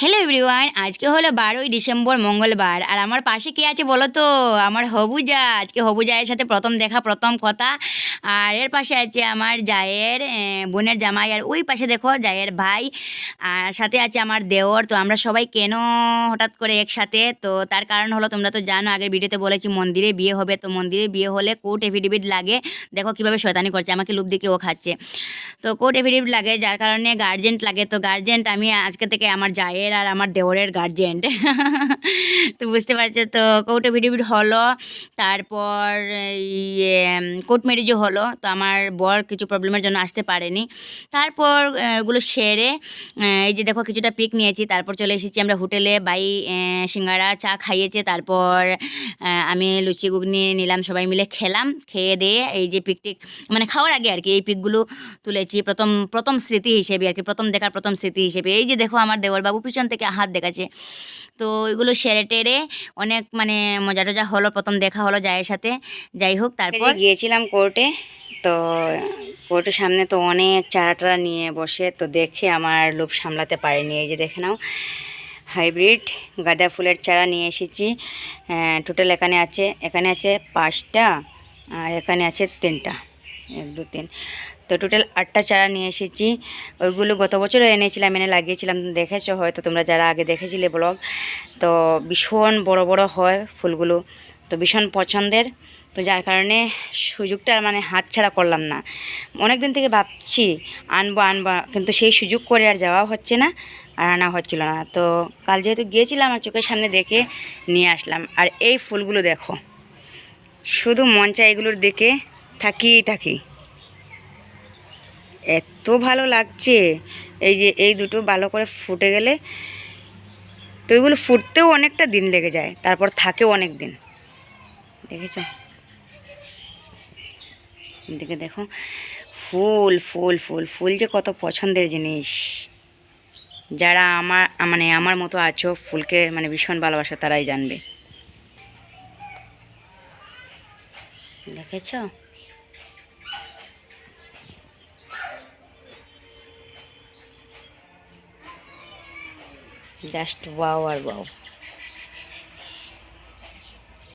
Hello everyone আজকে হলো বারোই ডিসেম্বর, মঙ্গলবার। আর আমার পাশে কে আছে বলো তো? আমার হবুজা আজকে হবুজায়ের সাথে প্রথম দেখা, প্রথম কথা। আর এর পাশে আছে আমার জায়ের বোনের জামাই। আর ওই পাশে দেখো জায়ের ভাই। আর সাথে আছে আমার দেওর। তো আমরা সবাই কেন হঠাৎ করে একসাথে? তো তার কারণ হলো তোমরা তো জানো, আগের ভিডিওতে বলেছি মন্দিরে বিয়ে হবে। তো মন্দিরে বিয়ে হলে কোর্ট এফিডেভিট লাগে। দেখো কীভাবে শয়তানি করছে, আমাকে লুপ দিকে ও খাচ্ছে। তো কোর্ট এফিডেভিট লাগে, যার কারণে গার্জেন্ট লাগে। তো গার্জেন্ট আমি আজকে থেকে আমার জায়ের আর আমার দেওরের গার্জেন্ট তো বুঝতে পারছ? তো কোর্ট এফিডেভিট হলো। তারপর ইয়ে কোর্ট ম্যারেজও হলো। তো আমার বর কিছু প্রবলেমের জন্য আসতে পারেনি। তারপর ওগুলো সেরে এই যে দেখো কিছুটা পিক নিয়েছি। তারপর চলে এসেছি আমরা হোটেলে বাই সিঙ্গারা, চা খাইয়েছে। তারপর আমি লুচি ঘুগনি নিলাম, সবাই মিলে খেলাম। খেয়ে দিয়ে এই যে পিকটিক মানে খাওয়ার আগে আর কি এই পিকগুলো তুলেছি। প্রথম প্রথম স্মৃতি হিসেবে আর কি প্রথম দেখার প্রথম স্মৃতি হিসেবে। এই যে দেখো আমার দেওরবাবু পিছন থেকে হাত দেখাচ্ছে। তো এগুলো সেরে টেরে অনেক মানে মজা টজা হলো প্রথম দেখা হলো জায়ের সাথে। যাই হোক তারপর? গিয়েছিলাম কোর্টে তো কোর্টের সামনে তো অনেক চারা টারা নিয়ে বসে তো দেখে আমার লোভ সামলাতে পারিনি। এই যে দেখে নাও হাইব্রিড গাঁদা ফুলের চারা নিয়ে এসেছি। টোটাল এখানে আছে এখানে আছে পাঁচটা আর এখানে আছে তিনটা। এক, দু, তিন। তো টোটাল আটটা চারা নিয়ে এসেছি। ওইগুলো গত বছরও এনেছিলাম, এনে লাগিয়েছিলাম। দেখেছ হয়তো তোমরা যারা আগে দেখেছিলে ব্লগ। তো ভীষণ বড় বড় হয় ফুলগুলো। তো ভীষণ পছন্দের। তো যার কারণে সুযোগটা মানে হাতছাড়া করলাম না। অনেক দিন থেকে ভাবছি, আনব আনব। কিন্তু সেই সুযোগ করে আর যাওয়া হচ্ছে না আর আনা হচ্ছিল না। তো কাল যেহেতু গিয়েছিলাম আর চোখের সামনে দেখে নিয়ে আসলাম। আর এই ফুলগুলো দেখো, শুধু চায় এগুলোর দিকে থাকিই থাকি। এত ভালো লাগছে। এই যে এই দুটো ভালো করে ফুটে গেলে, তো এগুলো ফুটতেও অনেকটা দিন লেগে যায়, তারপর থাকেও অনেক দিন দেখেছ? দিকে দেখো, ফুল ফুল ফুল ফুল যে কত পছন্দের জিনিস। যারা আমার মানে আমার মতো আছো, ফুলকে মানে ভীষণ ভালোবাসো, তারাই জানবে। দেখেছ? জাস্ট ওয়াও আর ওয়াও